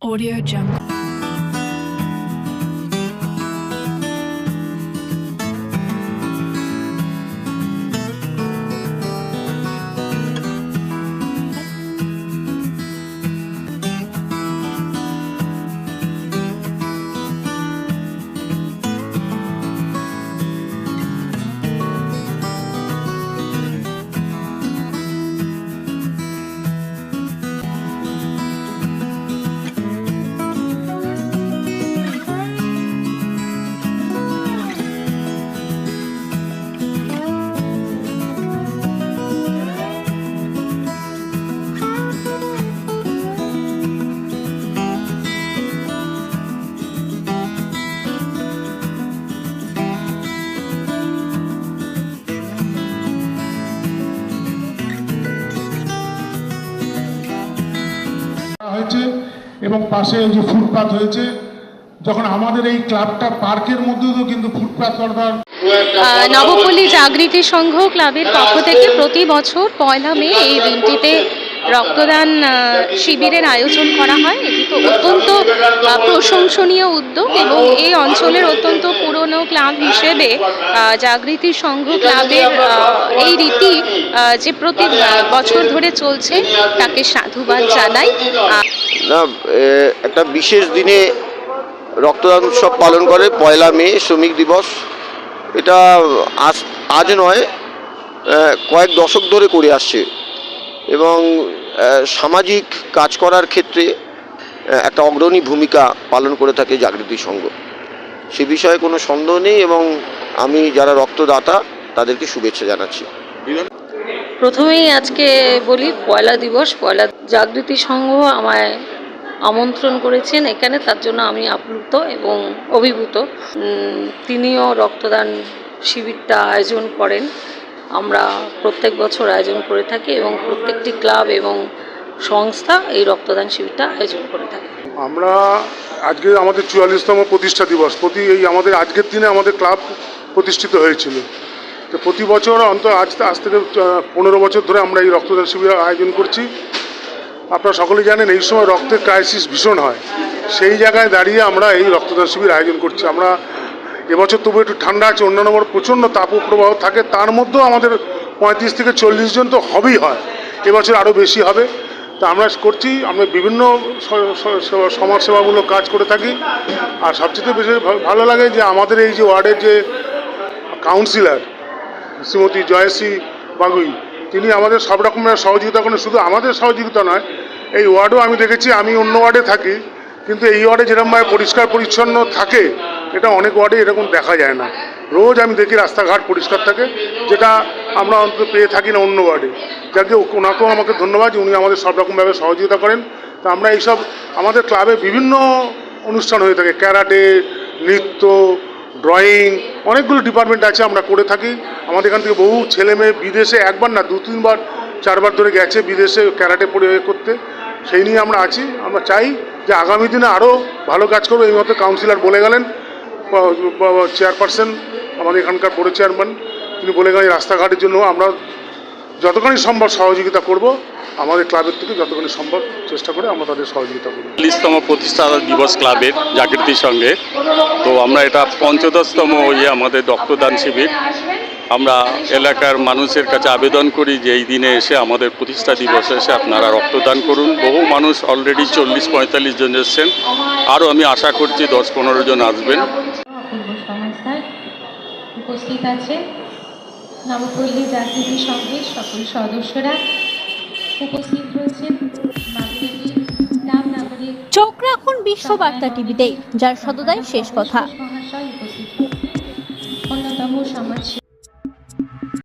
Audio Jungle. এবং পাশে ওই যে ফুটপাথ হয়েছে, যখন আমাদের এই ক্লাবটা পার্কের মধ্যে তো কিন্তু ফুটপাথ করার নবপল্লী জাগৃতি সংঘ ক্লাবের পক্ষ থেকে প্রতি বছর পয়লা মে এই দিনটিতে রক্তদান শিবিরের আয়োজন করা হয়। এটি তো অত্যন্ত প্রশংসনীয় উদ্যোগ এবং এই অঞ্চলের অত্যন্ত পুরনো ক্লাব হিসেবে জাগৃতি সংঘ ক্লাবের এই রীতি যে প্রতি বছর ধরে চলছে, তাকে সাধুবাদ জানাই। একটা বিশেষ দিনে রক্তদান উৎসব পালন করে, পয়লা মে শ্রমিক দিবস। এটা আজ আজ নয় কয়েক দশক ধরে করে আসছে। এবং সামাজিক কাজ করার ক্ষেত্রে একটা অগ্রণী ভূমিকা পালন করে থাকে জাগৃতি সংঘ। সে বিষয়ে কোনো সন্দেহ নেই এবং আমি যারা রক্তদাতা, তাদেরকে শুভেচ্ছা জানাচ্ছি। প্রথমেই আজকে বলি, পয়লা দিবস, পয়লা জাগৃতি সংঘ আমায় আমন্ত্রণ করেছেন। এখানে তার জন্য আমি আপ্লুত এবং অভিভূত। তিনিও রক্তদান শিবিরটা আয়োজন করেন। আমরা প্রত্যেক বছর আয়োজন করে থাকি এবং প্রত্যেকটি ক্লাব এবং সংস্থা এই রক্তদান শিবিরটা আয়োজন করে থাকে। আমরা আজকে আমাদের চুয়াল্লিশতম প্রতিষ্ঠা দিবস। প্রতি এই আমাদের আজকের দিনে আমাদের ক্লাব প্রতিষ্ঠিত হয়েছিল। তো প্রতি বছর অন্তত আজ আজ থেকে পনেরো বছর ধরে আমরা এই রক্তদান শিবির আয়োজন করছি। আপনারা সকলেই জানেন এই সময় রক্তের ক্রাইসিস ভীষণ হয়। সেই জায়গায় দাঁড়িয়ে আমরা এই রক্তদান শিবির আয়োজন করছি। আমরা এবছর তবু একটু ঠান্ডা আছে, অন্যান্য বার প্রচণ্ড তাপপ্রবাহ থাকে, তার মধ্যেও আমাদের পঁয়ত্রিশ থেকে চল্লিশ জন তো হবেই হয়, এবছর আরও বেশি হবে। তা আমরা করছি, আমরা বিভিন্ন সমাজসেবামূলক কাজ করে থাকি, আর সবচেয়ে বেশি ভালো লাগে যে আমাদের এই যে ওয়ার্ডের যে কাউন্সিলর, শ্রীমতী জয়শ্রী বাগুই, তিনি আমাদের সব রকমের সহযোগিতা করেন, শুধু আমাদের সহযোগিতা নয়, এই ওয়ার্ডও আমি দেখেছি, আমি অন্য ওয়ার্ডে থাকি, কিন্তু এই ওয়ার্ডে যেরকমভাবে পরিষ্কার পরিচ্ছন্ন থাকে এটা অনেক ওয়ার্ডে এরকম দেখা যায় না। রোজ আমি দেখি রাস্তাঘাট পরিষ্কার থাকে, যেটা আমরা অন্তত পেয়ে থাকি না অন্য ওয়ার্ডে। যাকে ওনাকেও আমাকে ধন্যবাদ উনি আমাদের সব রকমভাবে সহযোগিতা করেন। তো আমরা এইসব আমাদের ক্লাবে বিভিন্ন অনুষ্ঠান হয়ে থাকে, ক্যারাটে, নৃত্য, ড্রয়িং, অনেকগুলো ডিপার্টমেন্ট আছে আমরা করে থাকি। আমাদের এখান থেকে বহু ছেলে মেয়ে বিদেশে একবার না দু তিনবার চারবার ধরে গেছে বিদেশে ক্যারাটে পড়ে করতে। সেই নিয়ে আমরা আছি। আমরা চাই যে আগামী দিনে আরও ভালো কাজ করব এই মতো কাউন্সিলর বলে গেলেন। চেয়ারপারসন আমাদের এখানকার পৌর চেয়ারম্যান তিনি বলে গেলেন রাস্তাঘাটের জন্য আমরা যতখানি সম্ভব সহযোগিতা করব, আমাদের ক্লাবের থেকে যতখানি সম্ভব চেষ্টা করে আমরা তাদের সহযোগিতা করব। চল্লিশতম প্রতিষ্ঠা দিবস ক্লাবের জাগৃতির সঙ্গে। তো আমরা এটা পঞ্চদশতম ইয়ে আমাদের রক্তদান শিবির। আমরা এলাকার মানুষের কাছে আবেদন করি যে এই দিনে এসে আমাদের প্রতিষ্ঠা দিবসে এসে আপনারা রক্তদান করুন। বহু মানুষ অলরেডি চল্লিশ পঁয়তাল্লিশ জন এসছেন। আরও আমি আশা করছি দশ পনেরো জন আসবেন। উপস্থিত আছে। নবপল্লী জাগৃতি সঙ্গে সকল সদস্যরা উপস্থিত রয়েছেন। চোখ রাখুন বিশ্ববার্তা টিভিতে যার সততাই শেষ কথা।